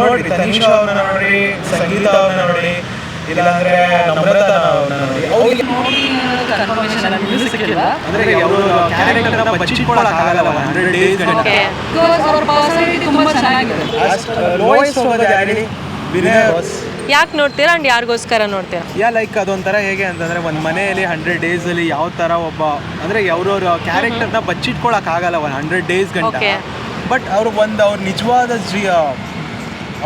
ನೋಡ್ರಿ ತನೀಶ್ ಅವ್ರನ್ನ ನೋಡ್ರಿ ಸಂಗೀತ ಅವ್ರನ್ನ ನೋಡಿ ಇಲ್ಲಾಂದ್ರೆ ನಮ್ರತಾ ಅವ್ರನ್ನ ನೋಡಿ ಅವ್ರಿಗೆ ನೋಡಿ ಅಂದ್ರೆ ಅವರು ಕ್ಯಾರೆಕ್ಟರ್ನ ಆಗಲ್ಲ ಹಂಡ್ರೆಡ್ ಡೇಸ್ ವಿನಯ್ ಬಾಸ್ ಯಾಕೆ ನೋಡ್ತೀರಾ? ಅಂಡ್ ಯಾರಿಗೋಸ್ಕರ ನೋಡ್ತೀರಾ? ಯಾ ಲೈಕ್ ಅದೊಂಥರ ಹೇಗೆ ಅಂತಂದ್ರೆ ಒಂದು ಮನೆಯಲ್ಲಿ ಹಂಡ್ರೆಡ್ ಡೇಸಲ್ಲಿ ಯಾವ ಥರ ಒಬ್ಬ ಅಂದರೆ ಅವ್ರವ್ರ ಕ್ಯಾರೆಕ್ಟರ್ನ ಬಚ್ಚಿಟ್ಕೊಳಕ್ಕಾಗಲ್ಲ ಒಂದು ಹಂಡ್ರೆಡ್ ಡೇಸ್ ಗಂಟೆ. ಬಟ್ ಅವ್ರು ಒಂದು ಅವ್ರ ನಿಜವಾದ ಜೀ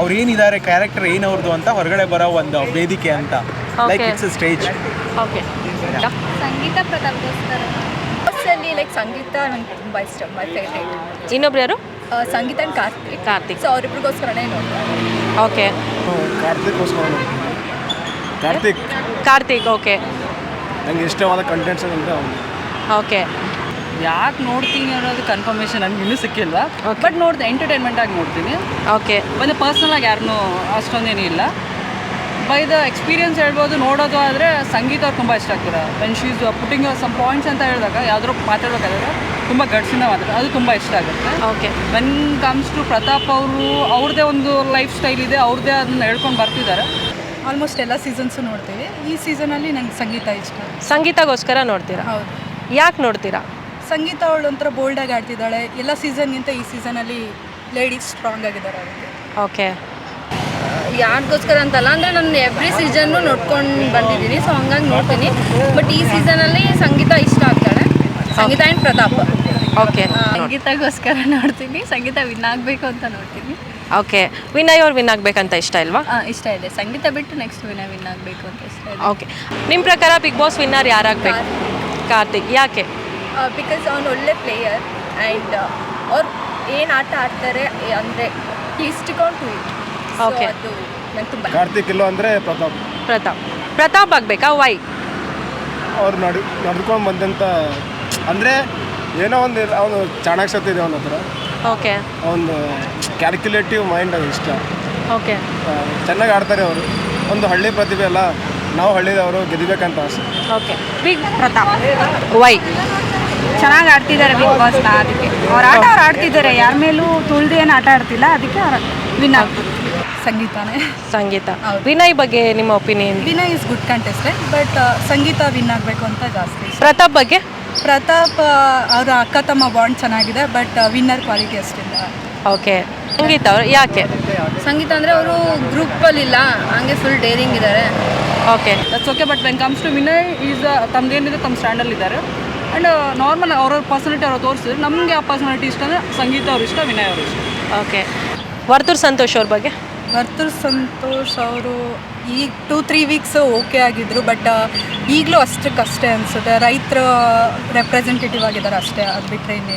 ಅವ್ರು ಏನಿದ್ದಾರೆ ಕ್ಯಾರೆಕ್ಟರ್ ಏನು ಅವ್ರದ್ದು ಅಂತ ಹೊರಗಡೆ ಬರೋ ಒಂದು ವೇದಿಕೆ ಅಂತ. Like. It's stage okay Sangeetha Prathap ಅಲ್ಲಿ ಲೈಕ್ ಸಂಗೀತ ನಂಗೆ ತುಂಬ ಇಷ್ಟ ಮೈ ಫೇವ್ರೇಟ್ ಇನ್ನೊಬ್ರು ಯಾರು? ಸಂಗೀತ ಆ್ಯಂಡ್ ಕಾರ್ತಿಕ್. ಕಾರ್ತಿಕ್. ಸೊ ಅವರಿಬ್ರಿಗೋಸ್ಕರನೇ ನೋಡ್ತಾರೆ ಓಕೆ ಕಾರ್ತಿಕ್ಗೋಸ್ಕರ ಕಾರ್ತಿಕ್. ಕಾರ್ತಿಕ್ ಓಕೆ ನಂಗೆ ಇಷ್ಟವಾದ ಕಂಟೆಂಟ್ಸ್ ಅಂದರೆ ಓಕೆ ಯಾಕೆ ನೋಡ್ತೀನಿ ಅನ್ನೋದು ಕನ್ಫರ್ಮೇಷನ್ ನನಗೆ ಇನ್ನೂ ಸಿಕ್ಕಿಲ್ಲ. ಬಟ್ ನೋಡ್ದೆ ಎಂಟರ್ಟೈನ್ಮೆಂಟ್ ಆಗಿ ನೋಡ್ತೀನಿ. ಓಕೆ ಒಂದು ಪರ್ಸನಲ್ ಆಗಿ ಯಾರನ್ನೂ ಅಷ್ಟೊಂದೇನೂ ಇಲ್ಲ. ಬೈ ದ ಎಕ್ಸ್ಪೀರಿಯನ್ಸ್ ಹೇಳ್ಬೋದು ನೋಡೋದು ಆದರೆ ಸಂಗೀತ ಅವ್ರು ತುಂಬ ಇಷ್ಟ ಆಗ್ತದೆ. When she's putting some points ಅಂತ ಹೇಳಿದಾಗ ಯಾವ್ದಾದ್ರು ಮಾತಾಡ್ಬೇಕಾದ್ರೆ ತುಂಬ ಗಡ್ಸಿಂದ ಮಾತಾಡೋದು ಅದು ತುಂಬ ಇಷ್ಟ ಆಗುತ್ತೆ. Okay when comes to Prathap ಅವರು ಅವ್ರದ್ದೇ ಒಂದು ಲೈಫ್ ಸ್ಟೈಲ್ ಇದೆ ಅವ್ರದ್ದೇ ಅದನ್ನ ಹೇಳ್ಕೊಂಡು ಬರ್ತಿದ್ದಾರೆ. ಆಲ್ಮೋಸ್ಟ್ ಎಲ್ಲ ಸೀಸನ್ಸು ನೋಡ್ತೀವಿ. ಈ ಸೀಸನಲ್ಲಿ ನಂಗೆ ಸಂಗೀತ ಇಷ್ಟ. ಸಂಗೀತಗೋಸ್ಕರ ನೋಡ್ತೀರಾ? ಹೌದು. ಯಾಕೆ ನೋಡ್ತೀರಾ? ಸಂಗೀತ ಅವಳು ಒಂಥರ ಬೋಲ್ಡಾಗಿ ಆಡ್ತಿದ್ದಾಳೆ. ಎಲ್ಲ ಸೀಸನ್ಗಿಂತ ಈ ಸೀಸನಲ್ಲಿ ಲೇಡೀಸ್ ಸ್ಟ್ರಾಂಗ್ ಆಗಿದ್ದಾರೆ ಓಕೆ ಯಾರಿಗೋಸ್ಕರ ಅಂತಲ್ಲ ಅಂದರೆ ನಾನು ಎವ್ರಿ ಸೀಸನ್ನು ನೋಡ್ಕೊಂಡು ಬಂದಿದ್ದೀನಿ ಸೊ ಹಂಗಾಗಿ ನೋಡ್ತೀನಿ. ಬಟ್ ಈ ಸೀಸನಲ್ಲಿ ಸಂಗೀತ ಇಷ್ಟ ಆಗ್ತಾಳೆ. ಸಂಗೀತ ಆ್ಯಂಡ್ ಪ್ರತಾಪ್. ಓಕೆ ಸಂಗೀತಗೋಸ್ಕರ ನೋಡ್ತೀನಿ ಸಂಗೀತ ವಿನ್ ಆಗಬೇಕು ಅಂತ ನೋಡ್ತೀನಿ. ಓಕೆ ವಿನಯ್ ಅವ್ರು ವಿನ್ ಆಗಬೇಕಂತ ಇಷ್ಟ ಇಲ್ವಾ? ಇಷ್ಟ ಇದೆ. ಸಂಗೀತ ಬಿಟ್ಟು ನೆಕ್ಸ್ಟ್ ವಿನ ವಿನ್ ಆಗಬೇಕು ಅಂತ ಇಷ್ಟ ಇದೆ. ಓಕೆ ನಿಮ್ಮ ಪ್ರಕಾರ ಬಿಗ್ ಬಾಸ್ ವಿನ್ನರ್ ಯಾರಾಗಬೇಕು? ಕಾರ್ತಿಕ್. ಯಾಕೆ? ಬಿಕಾಸ್ ಅವನು ಒಳ್ಳೆ ಪ್ಲೇಯರ್ ಆ್ಯಂಡ್ ಅವ್ರು ಏನು ಆಟ ಆಡ್ತಾರೆ ಅಂದರೆ ಇಸ್ಟಿಕೊಂಡು ಟು ಇಟ್ ಓಕೆ ಅದು ನಂಗೆ ತುಂಬ ಕಾರ್ತಿಕ್ ಇಲ್ಲ ಅಂದರೆ ಪ್ರತಾಪ್. ಪ್ರತಾಪ್. ಪ್ರತಾಪ್ ಆಗಬೇಕಾ? ವೈ ಅವ್ರು ನಡ್ ನಡ್ಕೊಂಡು ಬಂದಂಥ ಅಂದರೆ ಏನೋ ಒಂದು ಅವನು ಚಾಣಾಕ್ಷತೆ ಇದೆ ಅವನ ಹತ್ರ. ಓಕೆ ಒಂದು ಕ್ಯಾಲ್ಕುಲೇಟಿವ್ ಮೈಂಡ್ ಅದು ಇಷ್ಟ. ಓಕೆ ಚೆನ್ನಾಗಿ ಆಡ್ತಾರೆ ಅವರು. ಒಂದು ಹಳ್ಳಿ ಪ್ರತಿಭೆ ಅಲ್ಲ ನಾವು ಹಳ್ಳಿದವರು ಗೆದ್ದಬೇಕಂತ ಆಸೆ. ಓಕೆ ಬಿಗ್ ಪ್ರತಾಪ್ ವೈ ಚೆನ್ನಾಗಿ ಆಡ್ತಿದ್ದಾರೆ ಬಿಗ್ ಬಾಸ್ನ ಅದಕ್ಕೆ. ಅವ್ರ ಆಟ ಅವ್ರು ಆಡ್ತಿದ್ದಾರೆ ಯಾರ ಮೇಲೂ ತುಳ್ದು ಏನು ಆಟ ಆಡ್ತಿಲ್ಲ ಅದಕ್ಕೆ ಅವ್ರ ವಿನ್ ಸಂಗೀತನೇ. ಸಂಗೀತ. ವಿನಯ್ ಬಗ್ಗೆ ನಿಮ್ಮ opinion Vinay is good contestant but Sangeetha win ಆಗಬೇಕು ಅಂತ ಜಾಸ್ತಿ ಪ್ರತಾಪ್ ಬಗ್ಗೆ? ಪ್ರತಾಪ್ ಅವರ ಅಕ್ಕ ತಮ್ಮ ಬಾಂಡ್ ಚೆನ್ನಾಗಿದೆ ಬಟ್ ವಿನ್ನರ್ ಕ್ವಾಲಿಟಿ ಅಷ್ಟಿಲ್ಲ. ಓಕೆ ಸಂಗೀತ ಅವರು ಯಾಕೆ? ಸಂಗೀತ ಅಂದರೆ ಅವರು ಗ್ರೂಪಲ್ಲಿಲ್ಲ ಹಂಗೆ ಫುಲ್ ಡೇರಿಂಗ್ ಇದ್ದಾರೆ okay that's okay but when comes to Vinay is ತಮ್ದೇನಿದೆ ತಮ್ಮ ಸ್ಟ್ಯಾಂಡಲ್ಲಿ ಇದ್ದಾರೆ ಆ್ಯಂಡ್ ನಾರ್ಮಲ್ ಅವ್ರವ್ರ ಪರ್ಸನಾಲಿಟಿ ಅವ್ರು ತೋರಿಸಿದ್ರೆ ನಮಗೆ ಆ ಪರ್ಸನಾಲಿಟಿ ಇಷ್ಟ ಅಂದರೆ ಸಂಗೀತ ಅವ್ರು ಇಷ್ಟ ವಿನಯ್ ಅವ್ರು ಇಷ್ಟ. ಓಕೆ ವರ್ತೂರ್ ಸಂತೋಷ್ ಅವ್ರ ಬಗ್ಗೆ? ವರ್ತೂರ್ ಸಂತೋಷ್ ಅವರು ಈಗ ಟೂ ತ್ರೀ ವೀಕ್ಸ್ ಓಕೆ ಆಗಿದ್ರು ಬಟ್ ಈಗಲೂ ಅಷ್ಟಕ್ಕಷ್ಟೇ ಅನಿಸುತ್ತೆ. ರೈತರು ರೆಪ್ರೆಸೆಂಟೇಟಿವ್ ಆಗಿದ್ದಾರೆ ಅಷ್ಟೇ ಅದು ಬಿಟ್ಟರೆ